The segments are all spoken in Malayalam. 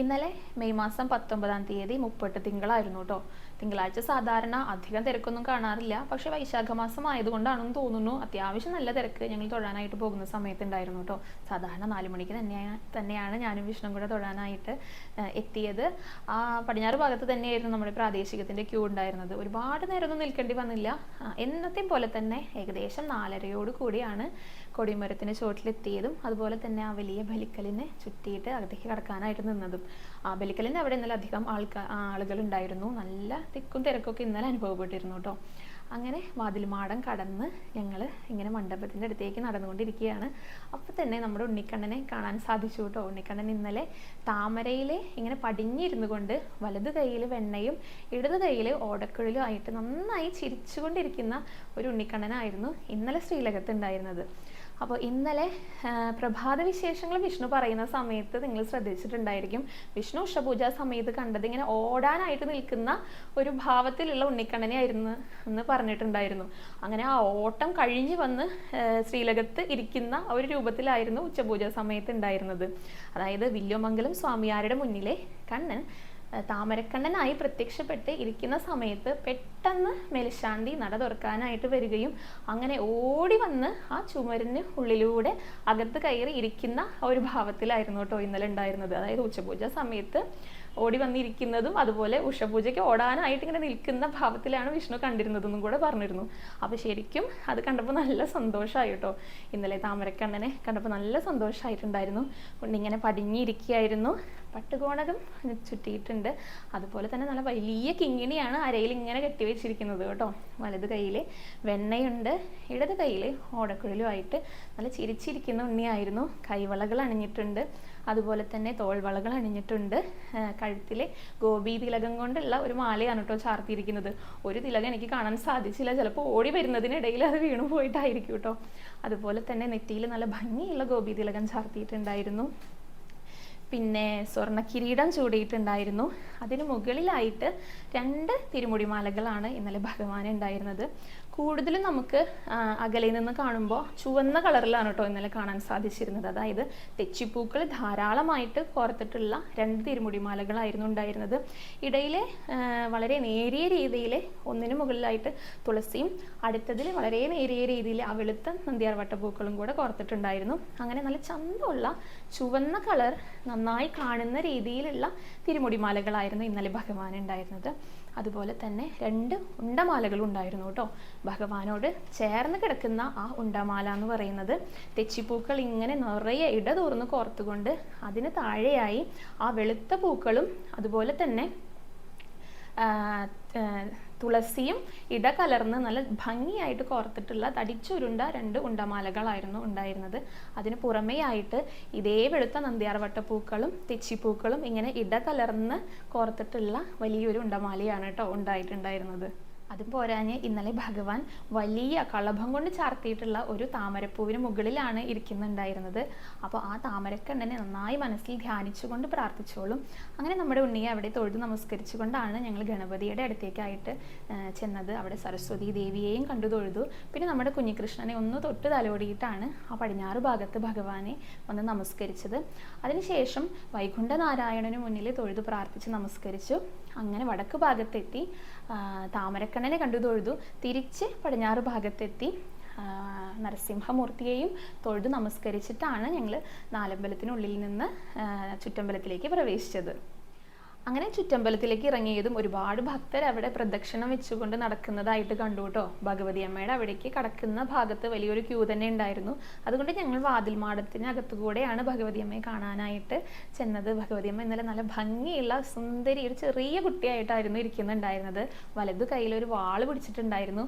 ഇന്നലെ മെയ് മാസം പത്തൊമ്പതാം തീയതി മുപ്പട്ട് തിങ്കളായിരുന്നു കേട്ടോ തിങ്കളാഴ്ച സാധാരണ അധികം തിരക്കൊന്നും കാണാറില്ല. പക്ഷെ വൈശാഖ മാസം ആയതുകൊണ്ടാണെന്ന് തോന്നുന്നു. അത്യാവശ്യം നല്ല തിരക്ക് ഞങ്ങൾ തൊഴാനായിട്ട് പോകുന്ന സമയത്ത് ഉണ്ടായിരുന്നു കേട്ടോ സാധാരണ നാല് മണിക്ക് തന്നെയാണ് തന്നെയാണ് ഞാനും വിഷ്ണും കൂടെ തൊഴാനായിട്ട് എത്തിയത്. ആ പടിഞ്ഞാറ് ഭാഗത്ത് തന്നെയായിരുന്നു നമ്മുടെ പ്രാദേശികത്തിന്റെ ക്യൂ ഉണ്ടായിരുന്നത്. ഒരുപാട് നേരമൊന്നും നിൽക്കേണ്ടി വന്നില്ല. എന്നത്തെയും പോലെ തന്നെ ഏകദേശം നാലരയോട് കൂടിയാണ് കൊടിമരത്തിന് ചുവട്ടിലെത്തിയതും. അതുപോലെ തന്നെ ആ വലിയ ബലിക്കലിനെ ചുറ്റിയിട്ട് അകത്തേക്ക് കടക്കാനായിട്ട് നിന്നതും. ബലിക്കലിന്റെ അവിടെ ഇന്നലെ അധികം ആൾക്കാർ ആളുകൾ ഉണ്ടായിരുന്നു നല്ല തിക്കും തിരക്കൊക്കെ ഇന്നലെ അനുഭവപ്പെട്ടിരുന്നു കേട്ടോ അങ്ങനെ വാതിൽമാടം കടന്ന് ഞങ്ങൾ ഇങ്ങനെ മണ്ഡപത്തിന്റെ അടുത്തേക്ക് നടന്നുകൊണ്ടിരിക്കുകയാണ്. അപ്പോൾ തന്നെ നമ്മുടെ ഉണ്ണിക്കണ്ണനെ കാണാൻ സാധിച്ചു കേട്ടോ ഉണ്ണിക്കണ്ണൻ ഇന്നലെ താമരയിൽ ഇങ്ങനെ പടിഞ്ഞിരുന്നു കൊണ്ട് വലത് കൈയിൽ വെണ്ണയും ഇടത് കൈയിൽ ഓടക്കുഴലും ആയിട്ട് നന്നായി ചിരിച്ചുകൊണ്ടിരിക്കുന്ന ഒരു ഉണ്ണിക്കണ്ണനായിരുന്നു ഇന്നലെ ശ്രീലകത്ത് ഉണ്ടായിരുന്നത്. അപ്പോൾ ഇന്നലെ പ്രഭാത വിശേഷങ്ങൾ വിഷ്ണു പറയുന്ന സമയത്ത് നിങ്ങൾ ശ്രദ്ധിച്ചിട്ടുണ്ടായിരിക്കും. വിഷ്ണു ഉഷപൂജ സമയത്ത് കണ്ടത് ഇങ്ങനെ ഓടാനായിട്ട് നിൽക്കുന്ന ഒരു ഭാവത്തിലുള്ള ഉണ്ണിക്കണ്ണനെ ആയിരുന്നു എന്ന് പറഞ്ഞിട്ടുണ്ടായിരുന്നു. അങ്ങനെ ആ ഓട്ടം കഴിഞ്ഞ് വന്ന് ശ്രീലകത്ത് ഇരിക്കുന്ന ഒരു രൂപത്തിലായിരുന്നു ഉച്ചപൂജ സമയത്ത് ഉണ്ടായിരുന്നത്. അതായത് വില്യമംഗലം സ്വാമിയാരുടെ മുന്നിലെ കണ്ണൻ താമരക്കണ്ണനായി പ്രത്യക്ഷപ്പെട്ട് ഇരിക്കുന്ന സമയത്ത് പെട്ടെന്ന് മെലിശാന്തി നട തുറക്കാനായിട്ട് വരികയും അങ്ങനെ ഓടി വന്ന് ആ ചുമരിന് ഉള്ളിലൂടെ അകത്ത് കയറി ഇരിക്കുന്ന ഒരു ഭാവത്തിലായിരുന്നു കേട്ടോ ഇന്നലെ ഉണ്ടായിരുന്നത്. അതായത് ഉച്ചപൂജ സമയത്ത് ഓടി വന്നിരിക്കുന്നതും അതുപോലെ ഉഷപൂജയ്ക്ക് ഓടാനായിട്ട് ഇങ്ങനെ നിൽക്കുന്ന ഭാവത്തിലാണ് വിഷ്ണു കണ്ടിരുന്നതെന്നും കൂടെ പറഞ്ഞിരുന്നു. അപ്പോൾ ശരിക്കും അത് കണ്ടപ്പോൾ നല്ല സന്തോഷമായി കേട്ടോ. ഇന്നലെ താമരക്കണ്ണനെ കണ്ടപ്പോൾ നല്ല സന്തോഷമായിട്ടുണ്ടായിരുന്നു. ഇങ്ങനെ പടിഞ്ഞിരിക്കുകയായിരുന്നു. പട്ടുകോണകം ചുറ്റിയിട്ടുണ്ട്. അതുപോലെ തന്നെ നല്ല വലിയ കിങ്ങിണിയാണ് അരയിൽ ഇങ്ങനെ കെട്ടിവെച്ചിരിക്കുന്നത് കേട്ടോ. വലത് കയ്യിൽ വെണ്ണയുണ്ട്. ഇടത് കയ്യിൽ ഓടക്കുഴലുമായിട്ട് നല്ല ചിരിച്ചിരിക്കുന്ന ഉണ്ണിയായിരുന്നു. കൈവളകൾ അണിഞ്ഞിട്ടുണ്ട്. അതുപോലെ തന്നെ തോൾവളകൾ അണിഞ്ഞിട്ടുണ്ട്. കഴുത്തിൽ ഗോപി തിലകം കൊണ്ടുള്ള ഒരു മാലയാണ് കേട്ടോ ചാർത്തിയിരിക്കുന്നത്. ഒരു തിലകം എനിക്ക് കാണാൻ സാധിച്ചില്ല. ചിലപ്പോൾ ഓടി വരുന്നതിനിടയിൽ അത് വീണു പോയിട്ടായിരിക്കും കേട്ടോ. അതുപോലെ തന്നെ നെറ്റിയിൽ നല്ല ഭംഗിയുള്ള ഗോപി തിലകം ചാർത്തിയിട്ടുണ്ടായിരുന്നു. പിന്നെ സ്വർണ കിരീടം ചൂടിയിട്ടുണ്ടായിരുന്നു. അതിന് മുകളിലായിട്ട് രണ്ട് തിരുമുടിമാലകളാണ് ഇന്നലെ ഭഗവാൻ ഉണ്ടായിരുന്നത്. കൂടുതലും നമുക്ക് അകലെ നിന്ന് കാണുമ്പോൾ ചുവന്ന കളറിലാണ് കേട്ടോ ഇന്നലെ കാണാൻ സാധിച്ചിരുന്നത്. അതായത് തെച്ചിപ്പൂക്കൾ ധാരാളമായിട്ട് കോർത്തിട്ടുള്ള രണ്ട് തിരുമുടിമാലകളായിരുന്നു ഉണ്ടായിരുന്നത്. ഇടയിലെ വളരെ നേരിയ രീതിയിൽ ഒന്നിനു മുകളിലായിട്ട് തുളസിയും അടുത്തതിൽ വളരെ നേരിയ രീതിയിൽ ആ വെളുത്ത നന്ദിയാർ വട്ടപ്പൂക്കളും കൂടെ കോർത്തിട്ടുണ്ടായിരുന്നു. അങ്ങനെ നല്ല ചന്തമുള്ള ചുവന്ന കളർ നന്നായി കാണുന്ന രീതിയിലുള്ള തിരുമുടിമാലകളായിരുന്നു ഇന്നലെ ഭഗവാൻ ഉണ്ടായിരുന്നത്. അതുപോലെ തന്നെ രണ്ട് ഉണ്ടമാലകളും ഉണ്ടായിരുന്നു കേട്ടോ. ഭഗവാനോട് ചേർന്ന് കിടക്കുന്ന ആ ഉണ്ടമാല എന്ന് പറയുന്നത് തെച്ചിപ്പൂക്കൾ ഇങ്ങനെ നിറയെ ഇടതൂർന്ന് കോർത്തുകൊണ്ട് അതിന് താഴെയായി ആ വെളുത്ത പൂക്കളും അതുപോലെ തന്നെ തുളസിയും ഇടകലർന്ന് നല്ല ഭംഗിയായിട്ട് കോർത്തിട്ടുള്ള തടിച്ചുരുണ്ട രണ്ട് ഉണ്ടമാലകളായിരുന്നു ഉണ്ടായിരുന്നത്. അതിന് പുറമേയായിട്ട് ഇതേ വെളുത്ത നന്ദിയാർവട്ട പൂക്കളും തെച്ചിപ്പൂക്കളും ഇങ്ങനെ ഇടകലർന്ന് കോർത്തിട്ടുള്ള വലിയൊരു ഉണ്ടമാലയാണ് കേട്ടോ ഉണ്ടായിട്ടുണ്ടായിരുന്നത്. അതും പോരാഞ്ഞ് ഇന്നലെ ഭഗവാൻ വലിയ കളഭം കൊണ്ട് ചാർത്തിയിട്ടുള്ള ഒരു താമരപ്പൂവിന് മുകളിലാണ് ഇരിക്കുന്നുണ്ടായിരുന്നത്. അപ്പോൾ ആ താമരക്കണ്ണനെ നന്നായി മനസ്സിൽ ധ്യാനിച്ചുകൊണ്ട് പ്രാർത്ഥിച്ചോളും. അങ്ങനെ നമ്മുടെ ഉണ്ണിയെ അവിടെ തൊഴുത് നമസ്കരിച്ചുകൊണ്ടാണ് ഞങ്ങൾ ഗണപതിയുടെ അടുത്തേക്കായിട്ട് ചെന്നത്. അവിടെ സരസ്വതി ദേവിയെയും കണ്ടു തൊഴുതു. പിന്നെ നമ്മുടെ കുഞ്ഞികൃഷ്ണനെ ഒന്ന് തൊട്ട് തലോടിയിട്ടാണ് ആ പടിഞ്ഞാറ് ഭാഗത്ത് ഭഗവാനെ ഒന്ന് നമസ്കരിച്ചത്. അതിനുശേഷം വൈകുണ്ഠ നാരായണന് മുന്നിൽ തൊഴുതു പ്രാർത്ഥിച്ച് നമസ്കരിച്ചു. അങ്ങനെ വടക്ക് ഭാഗത്തെത്തി ആ, താമരക്കണ്ണനെ കണ്ടു തൊഴുതു. തിരിച്ച് പടിഞ്ഞാറ് ഭാഗത്തെത്തി നരസിംഹമൂർത്തിയെയും തൊഴുതു നമസ്കരിച്ചിട്ടാണ് ഞങ്ങൾ നാലമ്പലത്തിനുള്ളിൽ നിന്ന് ചുറ്റമ്പലത്തിലേക്ക് പ്രവേശിച്ചത്. അങ്ങനെ ചുറ്റമ്പലത്തിലേക്ക് ഇറങ്ങിയതും ഒരുപാട് ഭക്തർ അവിടെ പ്രദക്ഷിണം വെച്ചുകൊണ്ട് നടക്കുന്നതായിട്ട് കണ്ടു കേട്ടോ ഭഗവതി അമ്മയുടെ അവിടേക്ക് കടക്കുന്ന ഭാഗത്ത് വലിയൊരു ക്യൂ തന്നെ ഉണ്ടായിരുന്നു. അതുകൊണ്ട് ഞങ്ങൾ വാതിൽ മാടത്തിന് അകത്തു കൂടെയാണ് ഭഗവതി അമ്മയെ കാണാനായിട്ട് ചെന്നത്. ഭഗവതി അമ്മ ഇന്നലെ നല്ല ഭംഗിയുള്ള സുന്ദരി ഒരു ചെറിയ കുട്ടിയായിട്ടായിരുന്നു ഇരിക്കുന്നുണ്ടായിരുന്നത്. വലതു കയ്യിൽ ഒരു വാൾ പിടിച്ചിട്ടുണ്ടായിരുന്നു.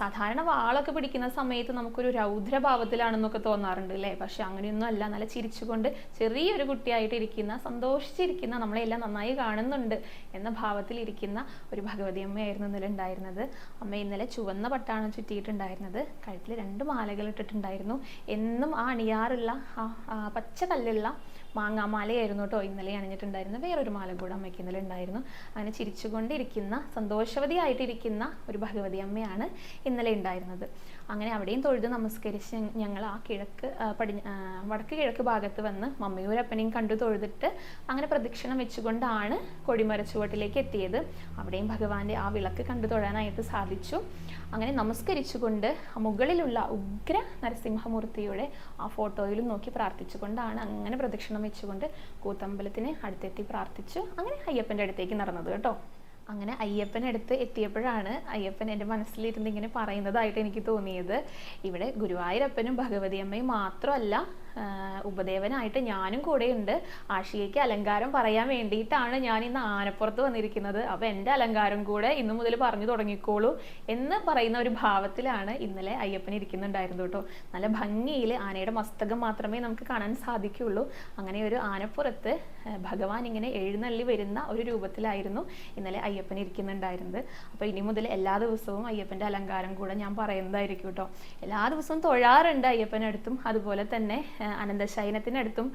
സാധാരണ വാളൊക്കെ പിടിക്കുന്ന സമയത്ത് നമുക്കൊരു രൗദ്രഭാവത്തിലാണെന്നൊക്കെ തോന്നാറുണ്ട് അല്ലേ പക്ഷെ അങ്ങനെയൊന്നും അല്ല. നല്ല ചിരിച്ചുകൊണ്ട് ചെറിയൊരു കുട്ടിയായിട്ട് ഇരിക്കുന്ന സന്തോഷിച്ചിരിക്കുന്ന നമ്മളെല്ലാം നന്നായി കാണുന്ന കാണുന്നുണ്ട് എന്ന ഭാവത്തിൽ ഇരിക്കുന്ന ഒരു ഭഗവതി അമ്മയായിരുന്നു ഇന്നലെ ഉണ്ടായിരുന്നത് അമ്മ ഇന്നലെ ചുവന്ന പട്ടാണ് ചുറ്റിയിട്ടുണ്ടായിരുന്നത്. കഴുത്തിൽ രണ്ട് മാലകൾ ഇട്ടിട്ടുണ്ടായിരുന്നു. എന്നും ആ അണിയാറുള്ള ആ പച്ച കല്ലുള്ള മാങ്ങാമാലയായിരുന്നു കേട്ടോ. ഇന്നലെ അണിഞ്ഞിട്ടുണ്ടായിരുന്നത് വേറൊരു മാല കൂടെ അമ്മയ്ക്ക് ഇന്നലെ ഉണ്ടായിരുന്നു. അങ്ങനെ ചിരിച്ചുകൊണ്ടിരിക്കുന്ന സന്തോഷവതിയായിട്ടിരിക്കുന്ന ഒരു ഭഗവതി അമ്മയാണ് ഇന്നലെ ഉണ്ടായിരുന്നത്. അങ്ങനെ അവിടെയും തൊഴുത് നമസ്കരിച്ച് ഞങ്ങൾ ആ കിഴക്ക് പടി വടക്ക് കിഴക്ക് ഭാഗത്ത് വന്ന് മമ്മിയും അപ്പനെയും കണ്ടു തൊഴുതിട്ട് അങ്ങനെ പ്രദക്ഷിണം വെച്ചുകൊണ്ടാണ് കൊടിമരച്ചുവട്ടിലേക്ക് എത്തിയത്. അവിടെയും ഭഗവാന്റെ ആ വിളക്ക് കണ്ടു തൊഴാനായിട്ട് സാധിച്ചു. അങ്ങനെ നമസ്കരിച്ചുകൊണ്ട് മുകളിലുള്ള ഉഗ്ര നരസിംഹമൂർത്തിയുടെ ആ ഫോട്ടോയിലും നോക്കി പ്രാർത്ഥിച്ചുകൊണ്ടാണ് അങ്ങനെ പ്രദക്ഷിണം വെച്ചുകൊണ്ട് കൂത്തമ്പലത്തിന് അടുത്തെത്തി പ്രാർത്ഥിച്ചു. അങ്ങനെ അയ്യപ്പന്റെ അടുത്തേക്ക് നടന്നത് കേട്ടോ. അങ്ങനെ അയ്യപ്പനടുത്ത് എത്തിയപ്പോഴാണ് അയ്യപ്പൻ എന്റെ മനസ്സിലിരുന്ന് ഇങ്ങനെ പറയുന്നതായിട്ട് എനിക്ക് തോന്നിയത്. ഇവിടെ ഗുരുവായൂരപ്പനും ഭഗവതി അമ്മയും മാത്രമല്ല ഉപദേവനായിട്ട് ഞാനും കൂടെയുണ്ട്. ആഷികയ്ക്ക് അലങ്കാരം പറയാൻ വേണ്ടിയിട്ടാണ് ഞാൻ ഇന്ന് ആനപ്പുറത്ത് വന്നിരിക്കുന്നത്. അപ്പോൾ എന്റെ അലങ്കാരം കൂടെ ഇന്നു മുതൽ പറഞ്ഞു തുടങ്ങിക്കോളൂ എന്ന് പറയുന്ന ഒരു ഭാവത്തിലാണ് ഇന്നലെ അയ്യപ്പൻ ഇരിക്കുന്നുണ്ടായിരുന്നു കേട്ടോ. നല്ല ഭംഗിയിൽ ആനയുടെ മസ്തകം മാത്രമേ നമുക്ക് കാണാൻ സാധിക്കുള്ളൂ അങ്ങനെ ഒരു ആനപ്പുറത്ത് ഭഗവാൻ ഇങ്ങനെ എഴുന്നള്ളി വരുന്ന ഒരു രൂപത്തിലായിരുന്നു ഇന്നലെ അയ്യപ്പൻ ഇരിക്കുന്നുണ്ടായിരുന്നത്. അപ്പോൾ ഇനി മുതൽ എല്ലാ ദിവസവും അയ്യപ്പന്റെ അലങ്കാരം കൂടെ ഞാൻ പറയുന്നതായിരിക്കും കേട്ടോ. എല്ലാ ദിവസവും തൊഴാറുണ്ട് അയ്യപ്പനടുത്തും. അതുപോലെ തന്നെ അനന്തശയനത്തിനടുത്തും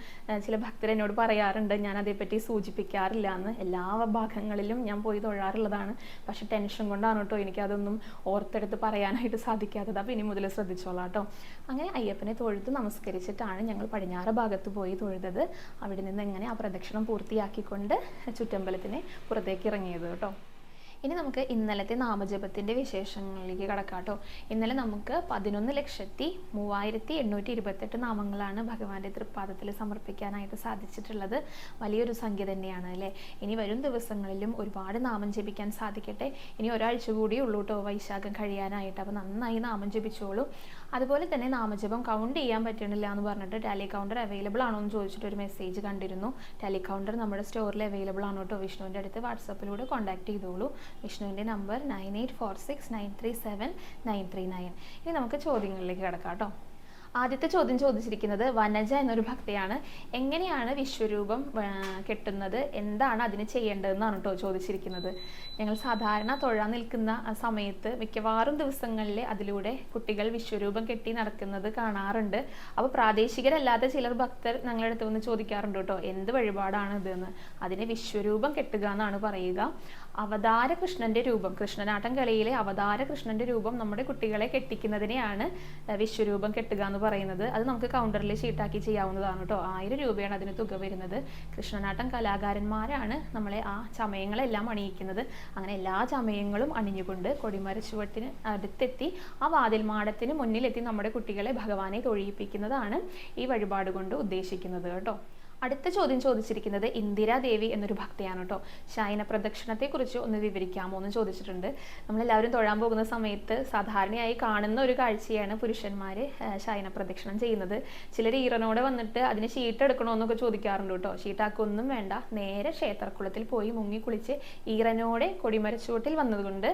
ചില ഭക്തരെന്നോട് പറയാറുണ്ട് ഞാൻ അതേപ്പറ്റി സൂചിപ്പിക്കാറില്ല എന്ന്. എല്ലാ ഭാഗങ്ങളിലും ഞാൻ പോയി തൊഴാറുള്ളതാണ്. പക്ഷെ ടെൻഷൻ കൊണ്ടാണ് കേട്ടോ എനിക്കതൊന്നും ഓർത്തെടുത്ത് പറയാനായിട്ട് സാധിക്കാത്തത്. അപ്പോൾ ഇനി മുതൽ ശ്രദ്ധിച്ചോളാം കേട്ടോ. അങ്ങനെ അയ്യപ്പനെ തൊഴുത്ത് നമസ്കരിച്ചിട്ടാണ് ഞങ്ങൾ പടിഞ്ഞാറ് ഭാഗത്ത് പോയി തൊഴുതത്. അവിടെ നിന്ന് എങ്ങനെ ആ പ്രദക്ഷിണം പൂർത്തിയാക്കിക്കൊണ്ട് ചുറ്റമ്പലത്തിനെ പുറത്തേക്ക് ഇറങ്ങിയത് കേട്ടോ. ഇനി നമുക്ക് ഇന്നലത്തെ നാമജപത്തിന്റെ വിശേഷങ്ങളിലേക്ക് കടക്കാം കേട്ടോ. ഇന്നലെ നമുക്ക് പതിനൊന്ന് ലക്ഷത്തി മൂവായിരത്തി എണ്ണൂറ്റി ഇരുപത്തെട്ട് നാമങ്ങളാണ് ഭഗവാന്റെ തൃപ്പാദത്തിൽ സമർപ്പിക്കാനായിട്ട് സാധിച്ചിട്ടുള്ളത്. വലിയൊരു സംഖ്യ തന്നെയാണ് അല്ലേ? ഇനി വരും ദിവസങ്ങളിലും ഒരുപാട് നാമം ജപിക്കാൻ സാധിക്കട്ടെ. ഇനി ഒരാഴ്ച കൂടി ഉള്ളൂട്ടോ വൈശാഖം കഴിയാനായിട്ട്. അപ്പോൾ നന്നായി നാമം ജപിച്ചോളൂ. അതുപോലെ തന്നെ നാമജപം കൗണ്ട് ചെയ്യാൻ പറ്റണില്ല എന്ന് പറഞ്ഞിട്ട് ടാലി കൗണ്ടർ അവൈലബിൾ ആണോ എന്ന് ചോദിച്ചിട്ട് ഒരു മെസ്സേജ് കണ്ടിരുന്നു. ടാലി കൗണ്ടർ നമ്മുടെ സ്റ്റോറിൽ അവൈലബിൾ ആണോ കേട്ടോ. വിഷ്ണുവിന്റെ അടുത്ത് വാട്സപ്പിലൂടെ കോൺടാക്ട് ചെയ്തോളൂ. വിഷ്ണുവിന്റെ number nine eight four six nine three seven nine three nine ഇനി നമുക്ക് ചോദ്യങ്ങളിലേക്ക് കിടക്കാം കേട്ടോ. ആദ്യത്തെ ചോദ്യം ചോദിച്ചിരിക്കുന്നത് വനജ എന്നൊരു ഭക്തയാണ്. എങ്ങനെയാണ് വിശ്വരൂപം കെട്ടുന്നത്? എന്താണ് അതിന് ചെയ്യേണ്ടതെന്നാണ് കേട്ടോ ചോദിച്ചിരിക്കുന്നത്. ഞങ്ങൾ സാധാരണ തൊഴാൻ നിൽക്കുന്ന സമയത്ത് മിക്കവാറും ദിവസങ്ങളിൽ അതിലൂടെ കുട്ടികൾ വിശ്വരൂപം കെട്ടി നടക്കുന്നത് കാണാറുണ്ട്. അപ്പോൾ പ്രാദേശികരല്ലാത്ത ചിലർ ഭക്തർ ഞങ്ങളുടെ അടുത്ത് വന്ന് ചോദിക്കാറുണ്ട് കേട്ടോ എന്ത് വഴിപാടാണ് ഇതെന്ന്? അതിന് വിശ്വരൂപം കെട്ടുക എന്നാണ് പറയുക. അവതാര കൃഷ്ണന്റെ രൂപം. കൃഷ്ണനാട്ടം കളിയിലെ അവതാര കൃഷ്ണന്റെ രൂപം നമ്മുടെ കുട്ടികളെ കെട്ടിക്കുന്നതിനെയാണ് വിശ്വരൂപം കെട്ടുക എന്ന് പറയുന്നത്. അത് നമുക്ക് കൗണ്ടറിൽ ഷീട്ടാക്കി ചെയ്യാവുന്നതാണ് കേട്ടോ ആയിരം രൂപയാണ് അതിന് തുക വരുന്നത്. കൃഷ്ണനാട്ടം കലാകാരന്മാരാണ് നമ്മളെ ആ ചമയങ്ങളെല്ലാം അണിയിക്കുന്നത്. അങ്ങനെ എല്ലാ ചമയങ്ങളും അണിഞ്ഞുകൊണ്ട് കൊടിമര ചുവട്ടിന് അടുത്തെത്തി ആ വാതിൽ മാടത്തിന് മുന്നിലെത്തി നമ്മുടെ കുട്ടികളെ ഭഗവാനെ തൊഴിയിപ്പിക്കുന്നതാണ് ഈ വഴിപാട് കൊണ്ട് ഉദ്ദേശിക്കുന്നത് കേട്ടോ അടുത്ത ചോദ്യം ചോദിച്ചിരിക്കുന്നത് ഇന്ദിരാദേവി എന്നൊരു ഭക്തയാണ് കേട്ടോ. ശയന പ്രദക്ഷിണത്തെക്കുറിച്ച് ഒന്ന് വിവരിക്കാമോ എന്ന് ചോദിച്ചിട്ടുണ്ട്. നമ്മളെല്ലാവരും തൊഴാൻ പോകുന്ന സമയത്ത് സാധാരണയായി കാണുന്ന ഒരു കാഴ്ചയാണ് പുരുഷന്മാർ ശയന പ്രദക്ഷിണം ചെയ്യുന്നത്. ചിലർ ഈറനോടെ വന്നിട്ട് അതിന് ഷീട്ട് എടുക്കണമെന്നൊക്കെ ചോദിക്കാറുണ്ട് കേട്ടോ. ഷീട്ടാക്കൊന്നും വേണ്ട. നേരെ ക്ഷേത്രക്കുളത്തിൽ പോയി മുങ്ങി കുളിച്ച് ഈറനോടെ കൊടിമരച്ചുവട്ടിൽ വന്നതുകൊണ്ട്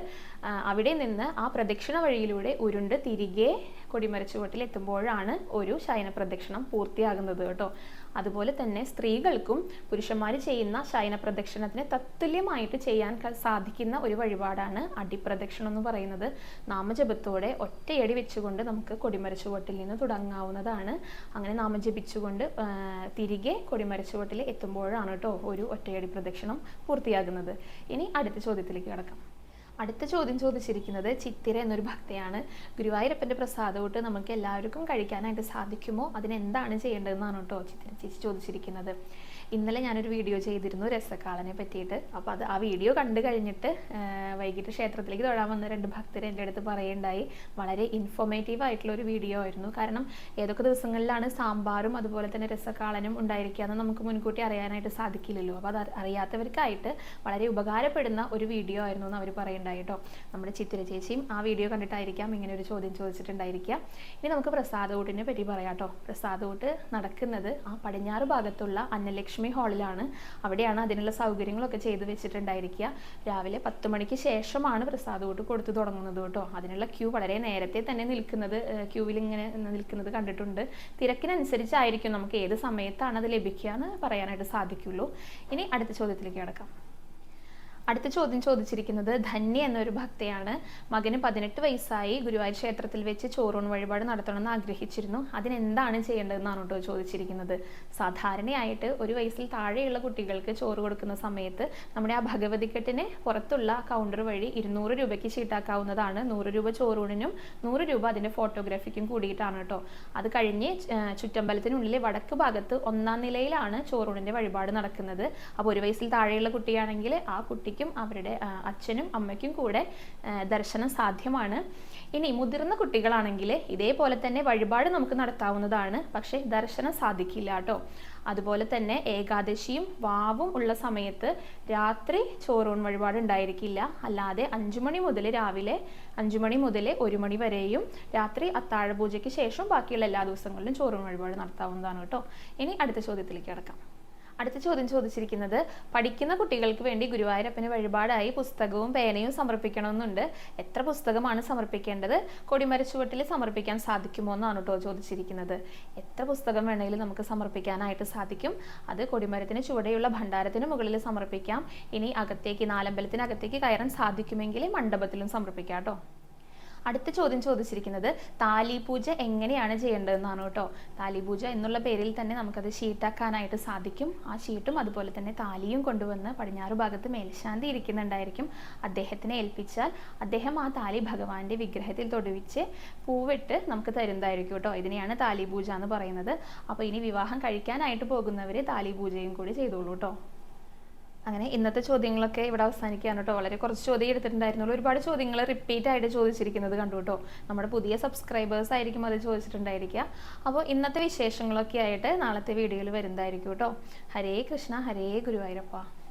അവിടെ നിന്ന് ആ പ്രദക്ഷിണ വഴിയിലൂടെ ഉരുണ്ട് തിരികെ കൊടിമരച്ചുവട്ടിൽ എത്തുമ്പോഴാണ് ഒരു ശയന പ്രദക്ഷിണം പൂർത്തിയാകുന്നത് കേട്ടോ. അതുപോലെ തന്നെ സ്ത്രീകൾക്കും പുരുഷന്മാർ ചെയ്യുന്ന ശയന പ്രദക്ഷിണത്തിന് തത്തുല്യമായിട്ട് ചെയ്യാൻ സാധിക്കുന്ന ഒരു വഴിപാടാണ് അടിപ്രദക്ഷിണം എന്ന് പറയുന്നത്. നാമജപത്തോടെ ഒറ്റയടി വെച്ചുകൊണ്ട് നമുക്ക് കൊടിമരച്ചുവട്ടിൽ നിന്ന് തുടങ്ങാവുന്നതാണ്. അങ്ങനെ നാമജപിച്ചുകൊണ്ട് തിരികെ കൊടിമരച്ചുവട്ടിൽ എത്തുമ്പോഴാണ് കേട്ടോ ഒരു ഒറ്റയടി പ്രദക്ഷിണം പൂർത്തിയാകുന്നത്. ഇനി അടുത്ത ചോദ്യത്തിലേക്ക് കിടക്കാം. അടുത്ത ചോദ്യം ചോദിച്ചിരിക്കുന്നത് ചിത്തിര എന്നൊരു ഭക്തയാണ്. ഗുരുവായൂരപ്പന്റെ പ്രസാദമോട്ട് നമുക്ക് എല്ലാവർക്കും കഴിക്കാനായിട്ട് സാധിക്കുമോ? അതിനെന്താണ് ചെയ്യേണ്ടതെന്നാണ് കേട്ടോ ചിത്തിര ചേച്ചി ചോദിച്ചിരിക്കുന്നത്. ഇന്നലെ ഞാനൊരു വീഡിയോ ചെയ്തിരുന്നു രസക്കാളനെ പറ്റിയിട്ട്. അപ്പോൾ അത് ആ വീഡിയോ കണ്ടു കഴിഞ്ഞിട്ട് വൈകിട്ട് ക്ഷേത്രത്തിലേക്ക് തൊഴാൻ വന്ന രണ്ട് ഭക്തർ എന്റെ അടുത്ത് പറയുണ്ടായി. വളരെ ഇൻഫോർമേറ്റീവ് ആയിട്ടുള്ള ഒരു വീഡിയോ ആയിരുന്നു. കാരണം ഏതൊക്കെ ദിവസങ്ങളിലാണ് സാമ്പാറും അതുപോലെ തന്നെ രസക്കാളനും ഉണ്ടായിരിക്കുക എന്ന് നമുക്ക് മുൻകൂട്ടി അറിയാനായിട്ട് സാധിക്കില്ലല്ലോ. അപ്പോൾ അത് അറിയാത്തവർക്കായിട്ട് വളരെ ഉപകാരപ്പെടുന്ന ഒരു വീഡിയോ ആയിരുന്നു എന്ന് അവർ പറയുണ്ടായി കേട്ടോ. നമ്മുടെ ചിത്തിര ചേച്ചിയും ആ വീഡിയോ കണ്ടിട്ടായിരിക്കാം ഇങ്ങനെ ഒരു ചോദ്യം ചോദിച്ചിട്ടുണ്ടായിരിക്കുക. ഇനി നമുക്ക് പ്രസാദകൂട്ടിനെ പറ്റി പറയാം കേട്ടോ. പ്രസാദകൂട്ട് നടക്കുന്നത് ആ പടിഞ്ഞാറ് ഭാഗത്തുള്ള അന്നലക്ഷ്മി ഹാളിലാണ്. അവിടെയാണ് അതിനുള്ള സൗകര്യങ്ങളൊക്കെ ചെയ്തു വെച്ചിട്ടുണ്ടായിരിക്കുക. രാവിലെ പത്ത് മണിക്ക് ശേഷമാണ് പ്രസാദകൂട്ട് കൊടുത്തു തുടങ്ങുന്നത് കേട്ടോ. അതിനുള്ള ക്യൂ വളരെ നേരത്തെ തന്നെ നിൽക്കുന്നത് ക്യൂവിൽ ഇങ്ങനെ നിൽക്കുന്നത് കണ്ടിട്ടുണ്ട്. തിരക്കിനനുസരിച്ചായിരിക്കും നമുക്ക് ഏത് സമയത്താണ് അത് ലഭിക്കുക എന്ന് പറയാനായിട്ട് സാധിക്കുള്ളൂ. ഇനി അടുത്ത ചോദ്യത്തിലേക്ക് കിടക്കാം. അടുത്ത ചോദ്യം ചോദിച്ചിരിക്കുന്നത് ധന്യ എന്നൊരു ഭക്തയാണ്. മകന് പതിനെട്ട് വയസ്സായി ഗുരുവായൂർ ക്ഷേത്രത്തിൽ വെച്ച് ചോറൂൺ വഴിപാട് നടത്തണമെന്ന് ആഗ്രഹിച്ചിരുന്നു. അതിനെന്താണ് ചെയ്യേണ്ടതെന്നാണ് കേട്ടോ ചോദിച്ചിരിക്കുന്നത്. സാധാരണയായിട്ട് ഒരു വയസ്സിൽ താഴെയുള്ള കുട്ടികൾക്ക് ചോറ് കൊടുക്കുന്ന സമയത്ത് നമ്മുടെ ആ ഭഗവതിക്കെട്ടിന് പുറത്തുള്ള കൗണ്ടർ വഴി ഇരുന്നൂറ് രൂപയ്ക്ക് ചീട്ടാക്കാവുന്നതാണ്. നൂറ് രൂപ ചോറൂണിനും നൂറ് രൂപ അതിന്റെ ഫോട്ടോഗ്രാഫിക്കും കൂടിയിട്ടാണ് കേട്ടോ. അത് കഴിഞ്ഞ് ചുറ്റമ്പലത്തിനുള്ളിലെ വടക്ക് ഭാഗത്ത് ഒന്നാം നിലയിലാണ് ചോറൂണിന്റെ വഴിപാട് നടക്കുന്നത്. അപ്പോൾ ഒരു വയസ്സിൽ താഴെയുള്ള കുട്ടിയാണെങ്കിൽ ആ കുട്ടിക്കും അവരുടെ അച്ഛനും അമ്മയ്ക്കും കൂടെ ദർശനം സാധ്യമാണ്. ഇനി മുതിർന്ന കുട്ടികളാണെങ്കിൽ ഇതേപോലെ തന്നെ വഴിപാട് നമുക്ക് നടത്താവുന്നതാണ്. പക്ഷേ ദർശനം സാധിക്കില്ല കേട്ടോ. അതുപോലെ തന്നെ ഏകാദശിയും വാവും ഉള്ള സമയത്ത് രാത്രി ചോറൂൺ വഴിപാട് ഉണ്ടായിരിക്കില്ല. അല്ലാതെ അഞ്ചു മണി മുതൽ രാവിലെ അഞ്ചു മണി മുതൽ ഒരു മണി വരെയും രാത്രി അത്താഴപൂജയ്ക്ക് ശേഷം ബാക്കിയുള്ള എല്ലാ ദിവസങ്ങളിലും ചോറൂൺ വഴിപാട് നടത്താവുന്നതാണ് കേട്ടോ. ഇനി അടുത്ത ചോദ്യത്തിലേക്ക് കിടക്കാം. അടുത്ത ചോദ്യം ചോദിച്ചിരിക്കുന്നത് പഠിക്കുന്ന കുട്ടികൾക്ക് വേണ്ടി ഗുരുവായൂരപ്പന് വഴിപാടായി പുസ്തകവും പേനയും സമർപ്പിക്കണമെന്നുണ്ട്. എത്ര പുസ്തകമാണ് സമർപ്പിക്കേണ്ടത്? കൊടിമരച്ചുവട്ടിൽ സമർപ്പിക്കാൻ സാധിക്കുമോ എന്നാണ് കേട്ടോ ചോദിച്ചിരിക്കുന്നത്. എത്ര പുസ്തകം വേണമെങ്കിലും നമുക്ക് സമർപ്പിക്കാനായിട്ട് സാധിക്കും. അത് കൊടിമരത്തിന് ചുവടെയുള്ള ഭണ്ഡാരത്തിന് മുകളിൽ സമർപ്പിക്കാം. ഇനി അകത്തേക്ക് നാലമ്പലത്തിനകത്തേക്ക് കയറാൻ സാധിക്കുമെങ്കിൽ മണ്ഡപത്തിലും സമർപ്പിക്കാം കേട്ടോ. അടുത്ത ചോദ്യം ചോദിച്ചിരിക്കുന്നത് താലി പൂജ എങ്ങനെയാണ് ചെയ്യേണ്ടതെന്നാണ് കേട്ടോ. താലി പൂജ എന്നുള്ള പേരിൽ തന്നെ നമുക്കത് ഷീട്ടാക്കാനായിട്ട് സാധിക്കും. ആ ഷീട്ടും അതുപോലെ തന്നെ താലിയും കൊണ്ടുവന്ന് പടിഞ്ഞാറ് ഭാഗത്ത് മേൽശാന്തി ഇരിക്കുന്നുണ്ടായിരിക്കും. അദ്ദേഹത്തിനെ ഏൽപ്പിച്ചാൽ അദ്ദേഹം ആ താലി ഭഗവാന്റെ വിഗ്രഹത്തിൽ തൊടുവിച്ച് പൂവിട്ട് നമുക്ക് തരുന്നതായിരിക്കും കേട്ടോ. ഇതിനെയാണ് താലി പൂജ എന്ന് പറയുന്നത്. അപ്പോൾ ഇനി വിവാഹം കഴിക്കാനായിട്ട് പോകുന്നവര് താലി പൂജയും കൂടി ചെയ്തോളൂ കേട്ടോ. അങ്ങനെ ഇന്നത്തെ ചോദ്യങ്ങളൊക്കെ ഇവിടെ അവസാനിക്കുകയാണ് കേട്ടോ. വളരെ കുറച്ച് ചോദ്യം എടുത്തിട്ടുണ്ടായിരുന്നുള്ളൂ. ഒരുപാട് ചോദ്യങ്ങൾ റിപ്പീറ്റ് ആയിട്ട് ചോദിച്ചിരിക്കുന്നത് കണ്ടു കേട്ടോ. നമ്മുടെ പുതിയ സബ്സ്ക്രൈബേഴ്സ് ആയിരിക്കും അത് ചോദിച്ചിട്ടുണ്ടായിരിക്കുക. അപ്പോൾ ഇന്നത്തെ വിശേഷങ്ങളൊക്കെ ആയിട്ട് നാളത്തെ വീഡിയോയിൽ വരുന്നതായിരിക്കും കേട്ടോ. ഹരേ കൃഷ്ണ ഹരേ ഗുരുവായൂരപ്പ.